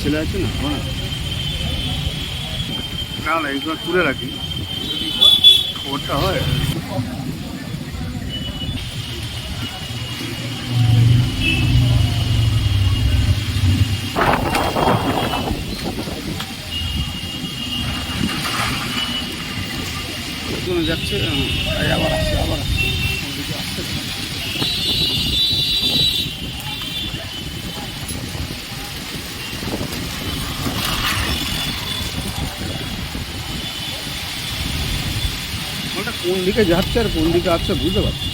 ছেলে আছে হ্যাঁ না না এইগুলো তুলে রাখি। খবরটা হয়। যাচ্ছে আবার আসছে আবার আসছে। ওটা কোন দিকে যাচ্ছে আর কোন দিকে আসছে বুঝতে পারছি না।